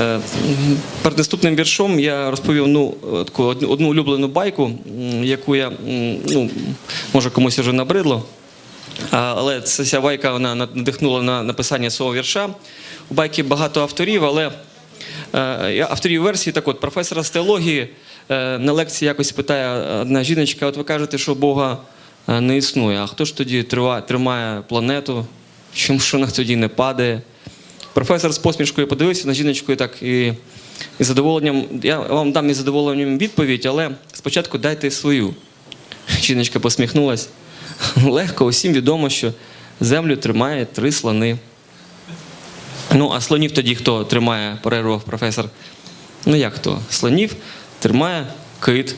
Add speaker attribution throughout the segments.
Speaker 1: Е, Перед наступним віршом я розповів ну, таку одну улюблену байку, яку я, ну, може комусь вже набридло. Але ця байка вона надихнула на написання свого вірша. У байки багато авторів, але е, авторів версії, так от, професора з теології е, на лекції якось питає одна жіночка: от ви кажете, що Бога е, не існує. А хто ж тоді тримає планету? Чому ж вона тоді не падає? Професор з посмішкою подивився на жіночку і так і, і задоволенням. Я вам дам із задоволенням відповідь, але спочатку дайте свою. Жіночка посміхнулась. Легко, усім відомо, що землю тримає три слони. Ну, а слонів тоді хто тримає, перервав професор. Ну як хто? Слонів тримає кит.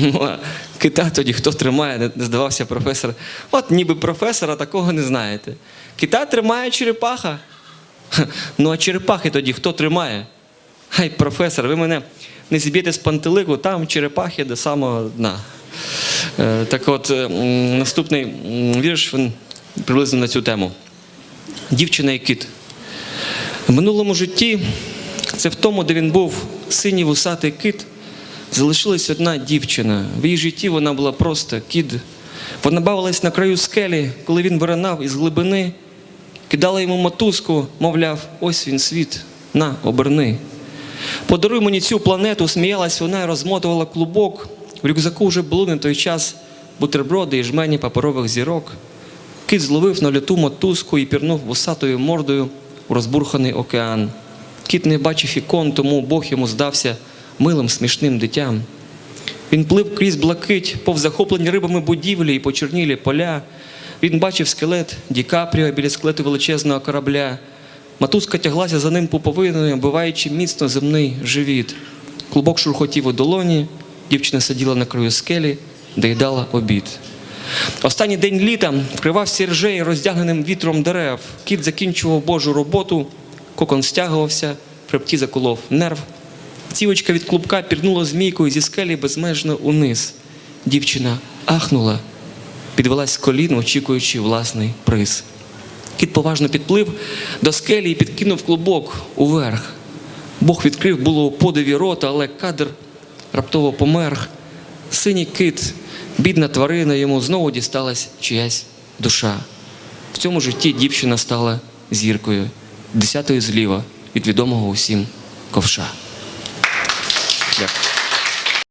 Speaker 1: Ну, а кита тоді хто тримає, не здавався професор. От ніби професора такого не знаєте. Кита тримає черепаха. Ну а черепахи тоді хто тримає? Хай, професор, ви мене не зіб'єте з пантелику, там черепахи до самого дна. Е, Так от, наступний вірш він приблизно на цю тему. Дівчина і кіт. В минулому житті, це в тому, де він був синій вусатий кит, залишилась одна дівчина. В її житті вона була просто кід. Вона бавилась на краю скелі, коли він виринав із глибини, кидала йому мотузку, мовляв, ось він світ, на, оберни. Подаруй мені цю планету, сміялась вона і розмотувала клубок. В рюкзаку вже було на той час бутерброди і жмені паперових зірок. Кит зловив на люту мотузку і пірнув вусатою мордою у розбурханий океан. Кіт не бачив ікон, тому Бог йому здався милим смішним дитям. Він плив крізь блакить, повз захоплені рибами будівлі і почернілі поля. Він бачив скелет Ді Капріо біля скелету величезного корабля. Матузка тяглася за ним пуповиною, оббиваючи міцно земний живіт. Клубок шурхотів у долоні, дівчина сиділа на краю скелі, доїдала обід. Останній день літа вкривався ржей роздягненим вітром дерев. Кіт закінчував Божу роботу, кокон стягувався, хребті заколов нерв. Цівочка від клубка пірнула змійкою зі скелі безмежно униз. Дівчина ахнула, підвелась з колін, очікуючи власний приз. Кіт поважно підплив до скелі і підкинув клубок уверх. Бог відкрив було у подиві рота, але кадр раптово померх. Синій кит, бідна тварина, йому знову дісталась чиясь душа. В цьому житті дівчина стала зіркою, десятою зліва від відомого усім ковша. Дякую.